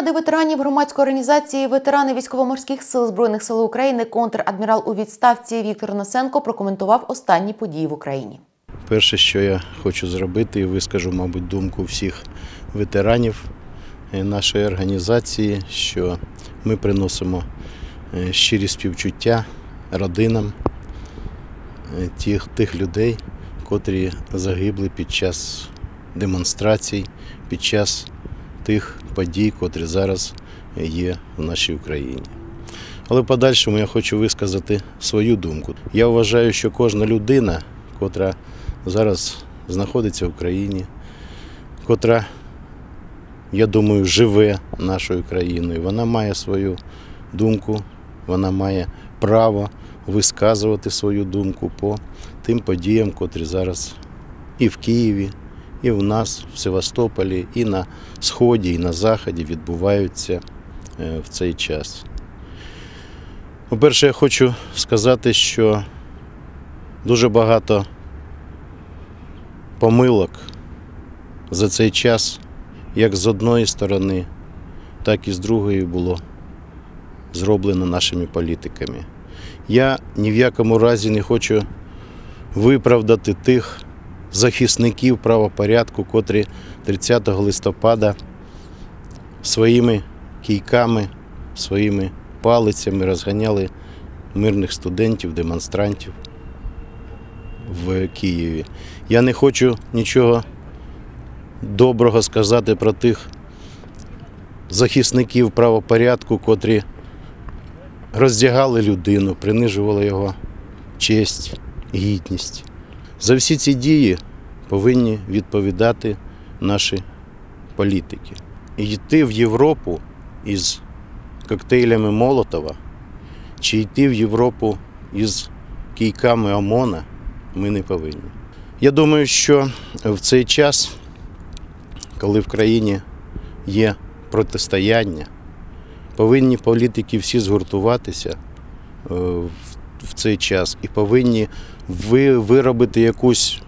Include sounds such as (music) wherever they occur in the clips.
ради ветеранів громадської організації ветерани військово-морських сил збройних сил України контр-адмірал у відставці Віктор Носенко прокоментував останні події в Україні. Перше, що я хочу зробити, і вискажу, мабуть, думку всіх ветеранів е, нашої організації, що ми приносимо е, щирі співчуття родинам е, тих, тих людей, котрі загибли під час демонстрацій, під час тих подій, котрі зараз є в нашій Україні. Але в подальшому я хочу висказати свою думку. Я вважаю, що кожна людина, котра зараз знаходиться в Україні, котра, я думаю, живе нашою країною, вона має свою думку, вона має право висказувати свою думку по тим подіям, котрі зараз і в Києві, і в нас, в Севастополі, і на Сході, і на Заході відбуваються е, в цей час. По-перше, я хочу сказати, що дуже багато помилок за цей час, як з одної сторони, так і з другої було зроблено нашими політиками. Я ні в якому разі не хочу виправдати тих захисників правопорядку, котрі 30 листопада своїми кійками, своїми палицями розганяли мирних студентів, демонстрантів в Києві. Я не хочу нічого доброго сказати про тих захисників правопорядку, котрі роздягали людину, принижували його честь, гідність. За всі ці дії повинні відповідати наші політики. І йти в Європу із коктейлями Молотова чи йти в Європу із кійками ОМОНа ми не повинні. Я думаю, що в цей час, коли в країні є протистояння, повинні політики всі згуртуватися е, в цей час і повинні ви виробити якусь,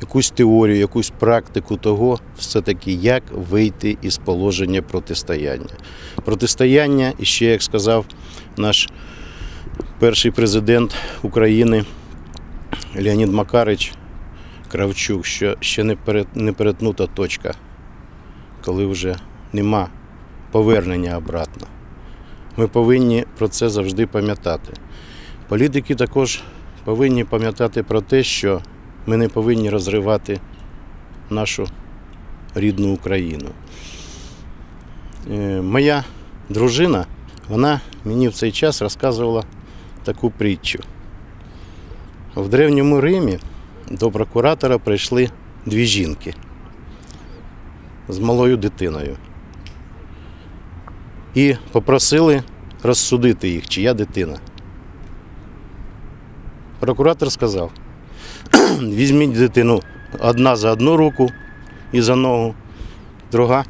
якусь теорію, якусь практику того, все-таки, як вийти із положення протистояння. Протистояння, і ще, як сказав наш перший президент України Леонід Макарич Кравчук, що ще не перетнута точка, коли вже нема повернення обратно. Ми повинні про це завжди пам'ятати. Політики також повинні пам'ятати про те, що ми не повинні розривати нашу рідну Україну. Е, Моя дружина, вона мені в цей час розказувала таку притчу. В Древньому Римі до прокуратора прийшли дві жінки з малою дитиною і попросили розсудити їх, чия дитина. Прокуратор сказав: (clears throat) візьміть дитину одна за одну руку і за ногу, друга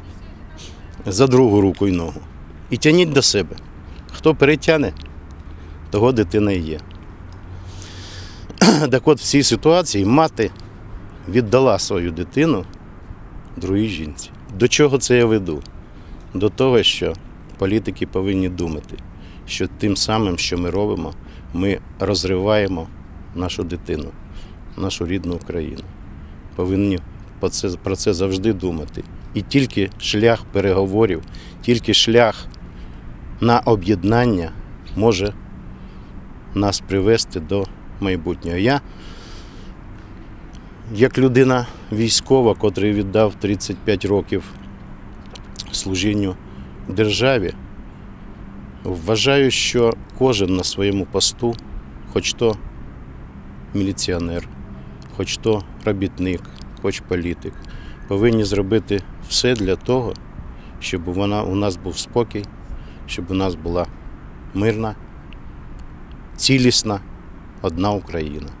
за другу руку і ногу. І тяніть до себе. Хто перетягне, того дитина і є. (clears throat) Так от в цій ситуації мати віддала свою дитину другій жінці. До чого це я веду? До того, що політики повинні думати, що тим самим, що ми робимо, ми розриваємо нашу дитину, нашу рідну Україну. Повинні про це, завжди думати. І тільки шлях переговорів, тільки шлях на об'єднання може нас привести до майбутнього. Я, як людина військова, котрий віддав 35 років служінню державі, вважаю, що кожен на своєму посту, хоч то міліціонер, хоч то робітник, хоч політик, повинні зробити все для того, щоб вона, у нас був спокій, щоб у нас була мирна, цілісна, одна Україна.